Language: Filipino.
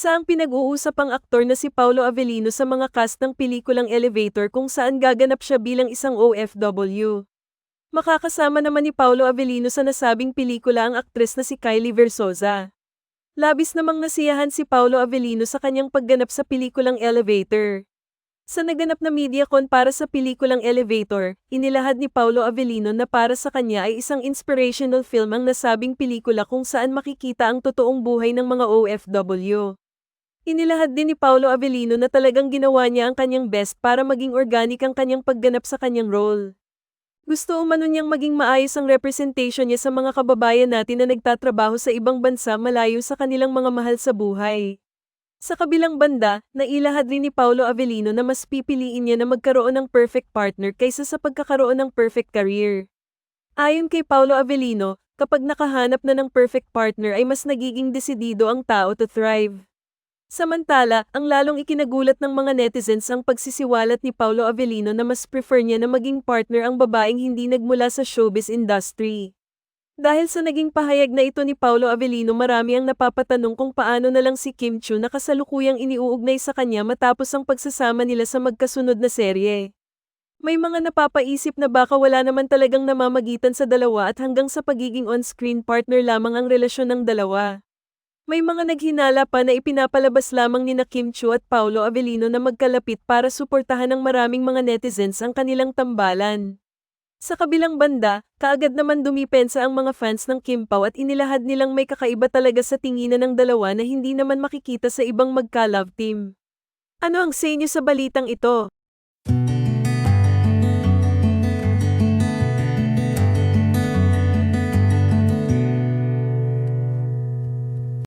Isa ang pinag-uusapang aktor na si Paulo Avellino sa mga cast ng pelikulang Elevator kung saan gaganap siya bilang isang OFW. Makakasama naman ni Paulo Avellino sa nasabing pelikula ang aktres na si Kylie Versosa. Labis namang nasiyahan si Paulo Avellino sa kanyang pagganap sa pelikulang Elevator. Sa naganap na MediaCon para sa pelikulang Elevator, inilahad ni Paulo Avellino na para sa kanya ay isang inspirational film ang nasabing pelikula kung saan makikita ang totoong buhay ng mga OFW. Inilahad din ni Paulo Avellino na talagang ginawa niya ang kanyang best para maging organic ang kanyang pagganap sa kanyang role. Gusto umano niyang maging maayos ang representation niya sa mga kababayan natin na nagtatrabaho sa ibang bansa malayo sa kanilang mga mahal sa buhay. Sa kabilang banda, nailahad rin ni Paulo Avellino na mas pipiliin niya na magkaroon ng perfect partner kaysa sa pagkakaroon ng perfect career. Ayon kay Paulo Avellino, kapag nakahanap na ng perfect partner ay mas nagiging desidido ang tao to thrive. Samantala, ang lalong ikinagulat ng mga netizens ang pagsisiwalat ni Paulo Avellino na mas prefer niya na maging partner ang babaeng hindi nagmula sa showbiz industry. Dahil sa naging pahayag na ito ni Paulo Avellino marami ang napapatanong kung paano na lang si Kim Chu na kasalukuyang iniuugnay sa kanya matapos ang pagsasama nila sa magkasunod na serye. May mga napapaisip na baka wala naman talagang namamagitan sa dalawa at hanggang sa pagiging on-screen partner lamang ang relasyon ng dalawa. May mga naghinala pa na ipinapalabas lamang ni na Kim Chu at Paulo Avellino na magkalapit para suportahan ng maraming mga netizens ang kanilang tambalan. Sa kabilang banda, kaagad naman dumipensa ang mga fans ng Kim Pao at inilahad nilang may kakaiba talaga sa tinginan ng dalawa na hindi naman makikita sa ibang magka-love team. Ano ang say niyo sa balitang ito?